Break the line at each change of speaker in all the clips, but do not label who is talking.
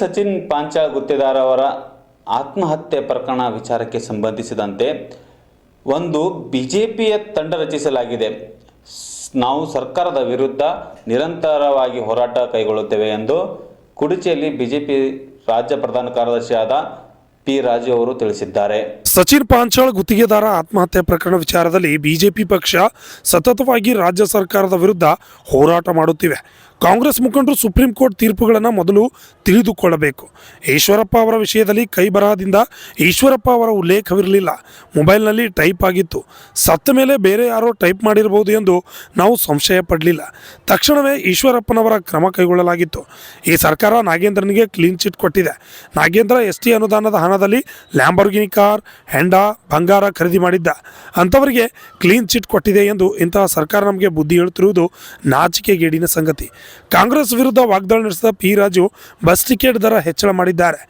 ಸಚಿನ್ ಪಾಂಚಾಳ್ ಗುತ್ತೇದಾರ್ ಅವರ ಆತ್ಮಹತ್ಯೆ ಪ್ರಕರಣ ವಿಚಾರಕ್ಕೆ ಸಂಬಂಧಿಸಿದಂತೆ ಒಂದು ಬಿಜೆಪಿಯ ತಂಡ ರಚಿಸಲಾಗಿದೆ. ನಾವು ಸರ್ಕಾರದ ವಿರುದ್ಧ ನಿರಂತರವಾಗಿ ಹೋರಾಟ ಕೈಗೊಳ್ಳುತ್ತೇವೆ ಎಂದು ಕುಡಿಚಿಯಲ್ಲಿ ಬಿಜೆಪಿ ರಾಜ್ಯ ಪ್ರಧಾನ ಕಾರ್ಯದರ್ಶಿಯಾದ ಪಿ ರಾಜು ಅವರು ತಿಳಿಸಿದ್ದಾರೆ.
ಸಚಿನ್ ಪಾಂಚಾಳ್ ಗುತ್ತಿಗೆದಾರ ಆತ್ಮಹತ್ಯೆ ಪ್ರಕರಣ ವಿಚಾರದಲ್ಲಿ ಬಿಜೆಪಿ ಪಕ್ಷ ಸತತವಾಗಿ ರಾಜ್ಯ ಸರ್ಕಾರದ ವಿರುದ್ಧ ಹೋರಾಟ ಮಾಡುತ್ತಿವೆ. ಕಾಂಗ್ರೆಸ್ ಮುಖಂಡರು ಸುಪ್ರೀಂ ಕೋರ್ಟ್ ತೀರ್ಪುಗಳನ್ನು ಮೊದಲು ತಿಳಿದುಕೊಳ್ಳಬೇಕು. ಈಶ್ವರಪ್ಪ ಅವರ ವಿಷಯದಲ್ಲಿ ಕೈ ಬರಹದಿಂದ ಈಶ್ವರಪ್ಪ ಅವರ ಉಲ್ಲೇಖವಿರಲಿಲ್ಲ. ಮೊಬೈಲ್ನಲ್ಲಿ ಟೈಪ್ ಆಗಿತ್ತು. ಸತ್ತ ಮೇಲೆ ಬೇರೆ ಯಾರೋ ಟೈಪ್ ಮಾಡಿರಬಹುದು ಎಂದು ನಾವು ಸಂಶಯ ಪಡಲಿಲ್ಲ. ತಕ್ಷಣವೇ ಈಶ್ವರಪ್ಪನವರ ಕ್ರಮ ಕೈಗೊಳ್ಳಲಾಗಿತ್ತು. ಈ ಸರ್ಕಾರ ನಾಗೇಂದ್ರನಿಗೆ ಕ್ಲೀನ್ ಚಿಟ್ ಕೊಟ್ಟಿದೆ. ನಾಗೇಂದ್ರ ಎಸ್ ಟಿ ಅನುದಾನದ ಹಣದಲ್ಲಿ ಲ್ಯಾಂಬರ್ಗಿನಿ ಕಾರ್, ಹೆಂಡಾ, ಬಂಗಾರ ಖರೀದಿ ಮಾಡಿದ್ದ. ಅಂಥವರಿಗೆ ಕ್ಲೀನ್ ಚಿಟ್ ಕೊಟ್ಟಿದೆ ಎಂದು ಇಂತಹ ಸರ್ಕಾರ ನಮಗೆ ಬುದ್ಧಿ ಹೇಳುತ್ತಿರುವುದು ನಾಚಿಕೆಗೇಡಿನ ಸಂಗತಿ. ಕಾಂಗ್ರೆಸ್ ವಿರುದ್ಧ ವಾಗ್ದಾಳಿ ನಡೆಸಿದ ಪಿ ರಾಜು ಬಸ್ ಟಿಕೆಟ್ ದರ ಹೆಚ್ಚಳ ಮಾಡಿದ್ದಾರೆ.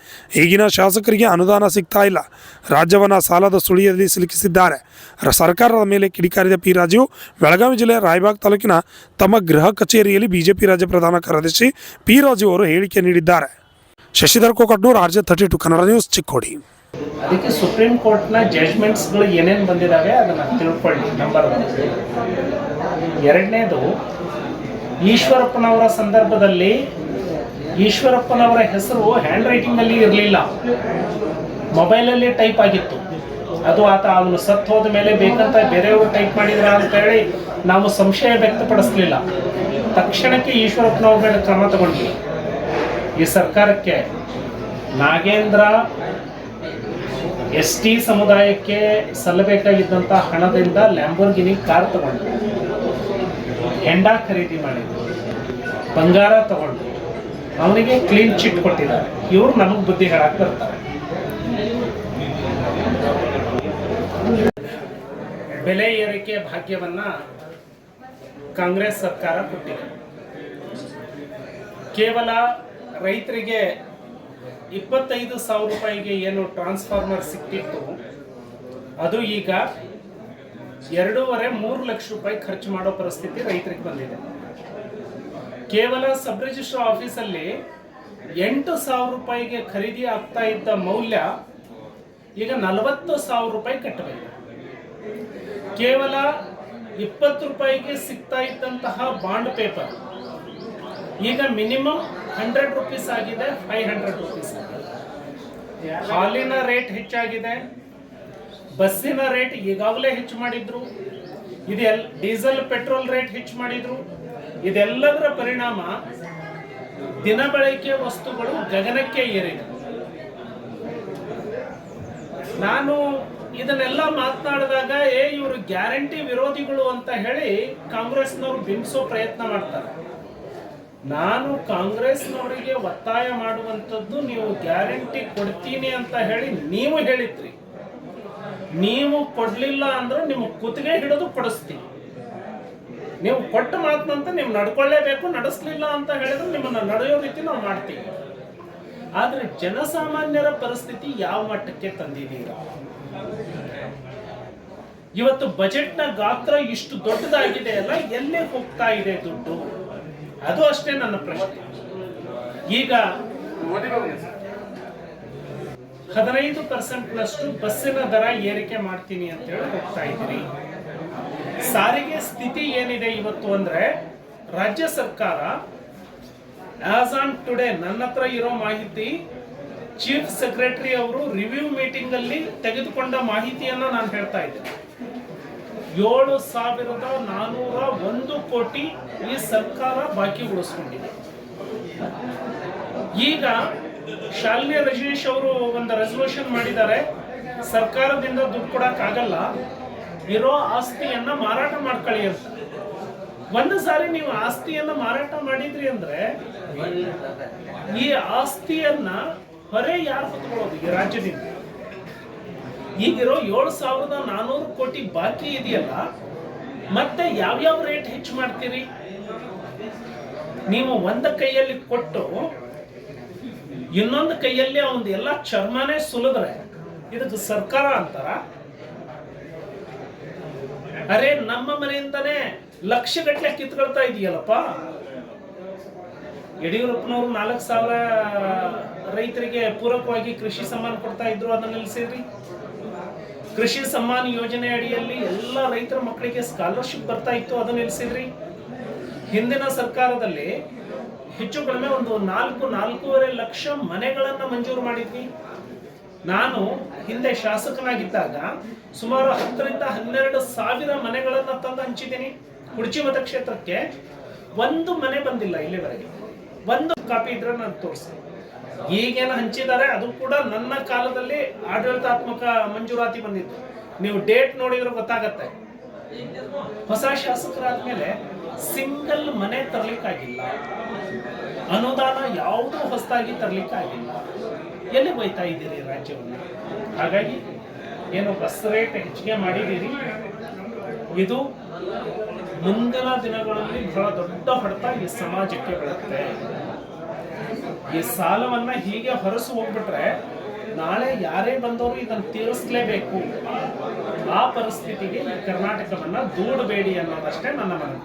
ಈಗಿನ ಶಾಸಕರಿಗೆ ಅನುದಾನ ಸಿಗ್ತಾ ಇಲ್ಲ. ರಾಜ್ಯವನ್ನು ಸಾಲದ ಸುಳಿಯಲ್ಲಿ ಸಿಲುಕಿಸಿದ್ದಾರೆ. ಸರ್ಕಾರದ ಮೇಲೆ ಕಿಡಿಕಾರಿದ ಪಿ ರಾಜು, ಬೆಳಗಾವಿ ಜಿಲ್ಲೆ ರಾಯಬಾಗ್ ತಾಲೂಕಿನ ತಮ್ಮ ಗೃಹ ಕಚೇರಿಯಲ್ಲಿ ಬಿಜೆಪಿ ರಾಜ್ಯ ಪ್ರಧಾನ ಕಾರ್ಯದರ್ಶಿ ಪಿ ರಾಜು ಅವರು ಹೇಳಿಕೆ ನೀಡಿದ್ದಾರೆ. Shashidhar Kokatnur, R J thirty two, Kannada news Chikkodi.
ಅದಕ್ಕೆ ಸುಪ್ರೀಂ ಕೋರ್ಟ್ನ ಜಡ್ಜ್ಮೆಂಟ್ಸ್ಗಳು ಏನೇನು ಬಂದಿದ್ದಾವೆ ಅದನ್ನು ತಿಳ್ಕೊಳ್ಳಿ, ನಂಬರ್ ಒನ್ ಎರಡನೇದು ಈಶ್ವರಪ್ಪನವರ ಸಂದರ್ಭದಲ್ಲಿ ಈಶ್ವರಪ್ಪನವರ ಹೆಸರು ಹ್ಯಾಂಡ್ ರೈಟಿಂಗಲ್ಲಿ ಇರಲಿಲ್ಲ. ಮೊಬೈಲಲ್ಲಿ ಟೈಪ್ ಆಗಿತ್ತು. ಅದು ಆತ ಅವನು ಸತ್ತು ಹೋದ ಮೇಲೆ ಬೇಕಂತ ಬೇರೆಯವರು ಟೈಪ್ ಮಾಡಿದ್ರ ಅಂತ ಹೇಳಿ ನಾವು ಸಂಶಯ ವ್ಯಕ್ತಪಡಿಸಲಿಲ್ಲ. ತಕ್ಷಣಕ್ಕೆ ಈಶ್ವರಪ್ಪನವ್ರ ಮೇಲೆ ಕ್ರಮ ತಗೊಂಡ್ವಿ. ಈ ಸರ್ಕಾರಕ್ಕೆ ನಾಗೇಂದ್ರ ಎಸ್ ಟಿ ಸಮುದಾಯಕ್ಕೆ ಸಲ್ಲಬೇಕಾಗಿದ್ದಂಥ ಹಣದಿಂದ ಲ್ಯಾಂಬೋರ್ಗಿನಿ ಕಾರ್ ತಗೊಂಡು ಹೆಂಡ ಖರೀದಿ ಮಾಡಿದ್ರು, ಬಂಗಾರ ತಗೊಂಡು ಅವನಿಗೆ ಕ್ಲೀನ್ ಚಿಟ್ ಕೊಟ್ಟಿದ್ದಾರೆ. ಇವ್ರು ನಮಗೆ ಬುದ್ಧಿ ಹೇಳಕ್ ಬರ್ತಾರೆ. ಬೆಲೆ ಏರಿಕೆ ಭಾಗ್ಯವನ್ನ ಕಾಂಗ್ರೆಸ್ ಸರ್ಕಾರ ಕೊಟ್ಟಿದೆ. ಕೇವಲ ರೈತರಿಗೆ ಇಪ್ಪತ್ತೈದು ಸಾವಿರ ರೂಪಾಯಿಗೆ ಏನು ಟ್ರಾನ್ಸ್ಫಾರ್ಮರ್ ಸಿಕ್ಕಿತ್ತು, ಅದು ಈಗ ಎರಡೂವರೆ, ಮೂರು ಲಕ್ಷ ರೂಪಾಯಿ ಖರ್ಚು ಮಾಡೋ ಪರಿಸ್ಥಿತಿ ರೈತರಿಗೆ ಬಂದಿದೆ. ಕೇವಲ ಸಬ್ ರಿಜಿಸ್ಟರ್ ಆಫೀಸಲ್ಲಿ ಎಂಟು ಸಾವಿರ ರೂಪಾಯಿಗೆ ಖರೀದಿ ಆಗ್ತಾ ಇದ್ದ ಮೌಲ್ಯ ಈಗ ನಲವತ್ತು ಸಾವಿರ ರೂಪಾಯಿ ಕಟ್ಟಬೇಕು. ಕೇವಲ ಇಪ್ಪತ್ತು ರೂಪಾಯಿಗೆ ಸಿಗ್ತಾ ಇದ್ದಂತಹ ಬಾಂಡ್ ಪೇಪರ್ ಈಗ ಮಿನಿಮಮ್ ಹಂಡ್ರೆಡ್ ರುಪೀಸ್ ಆಗಿದೆ, ಫೈವ್ ಹಂಡ್ರೆಡ್ ರುಪೀಸ್ ಆಗಿದೆ. ಹಾಲಿನ ರೇಟ್ ಹೆಚ್ಚಾಗಿದೆ. ಬಸ್ಸಿನ ರೇಟ್ ಈಗಾಗಲೇ ಹೆಚ್ಚು ಮಾಡಿದ್ರು. ಇದೆಲ್ಲ ಡೀಸೆಲ್, ಪೆಟ್ರೋಲ್ ರೇಟ್ ಹೆಚ್ಚು ಮಾಡಿದ್ರು. ಇದೆಲ್ಲದರ ಪರಿಣಾಮ ದಿನಬಳಕೆ ವಸ್ತುಗಳು ಗಗನಕ್ಕೆ ಏರಿದೆ. ನಾನು ಇದನ್ನೆಲ್ಲ ಮಾತನಾಡಿದಾಗ, ಏ, ಇವರು ಗ್ಯಾರಂಟಿ ವಿರೋಧಿಗಳು ಅಂತ ಹೇಳಿ ಕಾಂಗ್ರೆಸ್ನವರು ಬಿಂಬಿಸೋ ಪ್ರಯತ್ನ ಮಾಡ್ತಾರೆ. ನಾನು ಕಾಂಗ್ರೆಸ್ನವರಿಗೆ ಒತ್ತಾಯ ಮಾಡುವಂಥದ್ದು ನೀವು ಗ್ಯಾರಂಟಿ ಕೊಡ್ತೀನಿ ಅಂತ ಹೇಳಿ ನೀವು ಹೇಳಿದ್ರಿ. ನೀವು ಕೊಡ್ಲಿಲ್ಲ ಅಂದ್ರೆ ನಿಮ್ಮ ಕುತ್ತಿಗೆ ಹಿಡಿದು ಕೊಡಿಸ್ತೀವಿ ನೀವು ಕೊಟ್ಟ ಮಾತನಂತ ನೀವು ನಡ್ಕೊಳ್ಳೇಬೇಕು, ನಡೆಸ್ಲಿಲ್ಲ ಅಂತ ಹೇಳಿದ್ರೆ ನಿಮ್ಮನ್ನ ನಡೆಯೋ ರೀತಿ ನಾವು ಮಾಡ್ತೀವಿ. ಆದ್ರೆ ಜನಸಾಮಾನ್ಯರ ಪರಿಸ್ಥಿತಿ ಯಾವ ಮಟ್ಟಕ್ಕೆ ತಂದಿದ್ದೀರಾ? ಇವತ್ತು ಬಜೆಟ್ನ ಗಾತ್ರ ಇಷ್ಟು ದೊಡ್ಡದಾಗಿದೆ ಅಲ್ಲ, ಎಲ್ಲಿ ಹೋಗ್ತಾ ಇದೆ ದುಡ್ಡು? ಅದು ಅಷ್ಟೇ ನನ್ನ ಪ್ರಶ್ನೆ. ಈಗ ಹದಿನೈದು ಪರ್ಸೆಂಟ್ನಷ್ಟು ಬಸ್ಸಿನ ದರ ಏರಿಕೆ ಮಾಡ್ತೀನಿ ಅಂತ ಹೇಳಿ ಹೋಗ್ತಾ ಇದ್ದೀನಿ. ಸಾರಿಗೆ ಸ್ಥಿತಿ ಏನಿದೆ ಇವತ್ತು ಅಂದ್ರೆ, ರಾಜ್ಯ ಸರ್ಕಾರ ಆಸ್ ಆನ್ ಟುಡೇ ನನ್ನ ಹತ್ರ ಇರೋ ಮಾಹಿತಿ ಚೀಫ್ ಸೆಕ್ರೆಟರಿ ಅವರು ರಿವ್ಯೂ ಮೀಟಿಂಗ್ ಅಲ್ಲಿ ತೆಗೆದುಕೊಂಡ ಮಾಹಿತಿಯನ್ನ ನಾನು ಹೇಳ್ತಾ ಇದ್ದೇನೆ ಏಳು ಸಾವಿರದ ನಾನೂರ ಒಂದು ಕೋಟಿ ಈ ಸರ್ಕಾರ ಬಾಕಿ ಉಳಿಸ್ಕೊಂಡಿದೆ. ಈಗ ಶಾಲಿನಿ ರಜನೀಶ್ ಅವರು ಒಂದು ರೆಸಲ್ಯೂಷನ್ ಮಾಡಿದ್ದಾರೆ. ಸರ್ಕಾರದಿಂದ ದುಡ್ಡು ಕೊಡೋಕ್ಕಾಗಲ್ಲ ಇರೋ ಆಸ್ತಿಯನ್ನ ಮಾರಾಟ ಮಾಡ್ಕೊಳ್ಳಿ ಅಂತ. ಒಂದು ಸಾರಿ ನೀವು ಆಸ್ತಿಯನ್ನ ಮಾರಾಟ ಮಾಡಿದ್ರಿ ಅಂದ್ರೆ ಈ ಆಸ್ತಿಯನ್ನ ಹೊರೆ ಯಾರು ಹೊತ್ಕೊಳ್ಳೋದು ಈ ರಾಜ್ಯದಿಂದ? ಈಗಿರೋ ಏಳು ಸಾವಿರದ ನಾನೂರು ಕೋಟಿ ಬಾಕಿ ಇದೆಯಲ್ಲ, ಮತ್ತೆ ಯಾವ್ಯಾವ ರೇಟ್ ಹೆಚ್ಚು ಮಾಡ್ತೀರಿ? ನೀವು ಒಂದ ಕೈಯಲ್ಲಿ ಕೊಟ್ಟು ಇನ್ನೊಂದು ಕೈಯಲ್ಲಿ ಅವನದು ಎಲ್ಲ ಚರ್ಮನೇ ಸುಲಿದ್ರೆ, ಇದಕ್ಕೆ ಸರ್ಕಾರ ಅಂತಾರ. ಅರೆ, ನಮ್ಮ ಮನೆಯಿಂದನೇ ಲಕ್ಷಗಟ್ಟಲೆ ಕಿತ್ಕೊಳ್ತಾ ಇದೆಯಲ್ಲಪ್ಪ. ಯಡಿಯೂರಪ್ಪನವರು ನಾಲ್ಕು ಸಾವಿರ ರೈತರಿಗೆ ಪೂರಕವಾಗಿ ಕೃಷಿ ಸಮ್ಮಾನ ಕೊಡ್ತಾ ಇದ್ರು ಅದನ್ನ ನಿಲ್ಲಿಸಿದ್ರಿ. ಕೃಷಿ ಸಮ್ಮಾನ ಯೋಜನೆ ಅಡಿಯಲ್ಲಿ ಎಲ್ಲ ರೈತರ ಮಕ್ಕಳಿಗೆ ಸ್ಕಾಲರ್ಶಿಪ್ ಬರ್ತಾ ಇತ್ತು, ಅದನ್ನ ನಿಲ್ಲಿಸಿದ್ರಿ. ಹಿಂದಿನ ಸರ್ಕಾರದಲ್ಲಿ ಹೆಚ್ಚು ಕಡಿಮೆ ಒಂದು ನಾಲ್ಕು, ನಾಲ್ಕೂವರೆ ಲಕ್ಷ ಮನೆಗಳನ್ನು ಮಂಜೂರು ಮಾಡಿದ್ವಿ. ನಾನು ಹಿಂದೆ ಶಾಸಕನಾಗಿದ್ದಾಗ ಸುಮಾರು ಹತ್ತರಿಂದ ಹನ್ನೆರಡು ಸಾವಿರ ಮನೆಗಳನ್ನು ತಂದು ಹಂಚಿದ್ದೀನಿ. ಕುಡ್ಚಿ ಮತಕ್ಷೇತ್ರಕ್ಕೆ ಒಂದು ಮನೆ ಬಂದಿಲ್ಲ ಇಲ್ಲಿವರೆಗೆ. ಒಂದು ಕಾಪಿ ಇದ್ರೆ ನಾನು ತೋರಿಸಿ ಈಗೇನು ಹಂಚಿದ್ದಾರೆ, ಅದು ಕೂಡ ನನ್ನ ಕಾಲದಲ್ಲಿ ಆಡಳಿತಾತ್ಮಕ ಮಂಜೂರಾತಿ ಬಂದಿತ್ತು. ನೀವು ಡೇಟ್ ನೋಡಿದ್ರೆ ಗೊತ್ತಾಗತ್ತೆ. ಹೊಸ ಶಾಸಕರಾದ್ಮೇಲೆ ಸಿಂಗಲ್ ಮನೆ ತರಲಿಕ್ಕಾಗಿಲ್ಲ. ಅನುದಾನ ಯಾವುದೂ ಹೊಸದಾಗಿ ತರಲಿಕ್ಕಾಗಿಲ್ಲ. ಎಲ್ಲಿ ಹೋಯ್ತಾ ಇದ್ದೀರಿ ರಾಜ್ಯವನ್ನು? ಹಾಗಾಗಿ ಏನು ಬಸ್ ರೇಟ್ ಹೆಚ್ಚಿಗೆ ಮಾಡಿದ್ದೀರಿ? ಇದು ಮುಂದಿನ ದಿನಗಳಲ್ಲಿ ಬಹಳ ದೊಡ್ಡ ಹೊಡೆತ ಈ ಸಮಾಜಕ್ಕೆ ಬೀಳುತ್ತೆ. ಈ ಸಾಲವನ್ನ ಹೀಗೆ ಹೊರಸು ಹೋಗ್ಬಿಟ್ರೆ ನಾಳೆ ಯಾರೇ ಬಂದವರು ಇದನ್ನು ತೀರಿಸಲೇಬೇಕು. ಆ ಪರಿಸ್ಥಿತಿಗೆ ಕರ್ನಾಟಕವನ್ನ ದೂಡಬೇಡಿ ಅನ್ನೋದಷ್ಟೇ ನನ್ನ ಮನವಿ.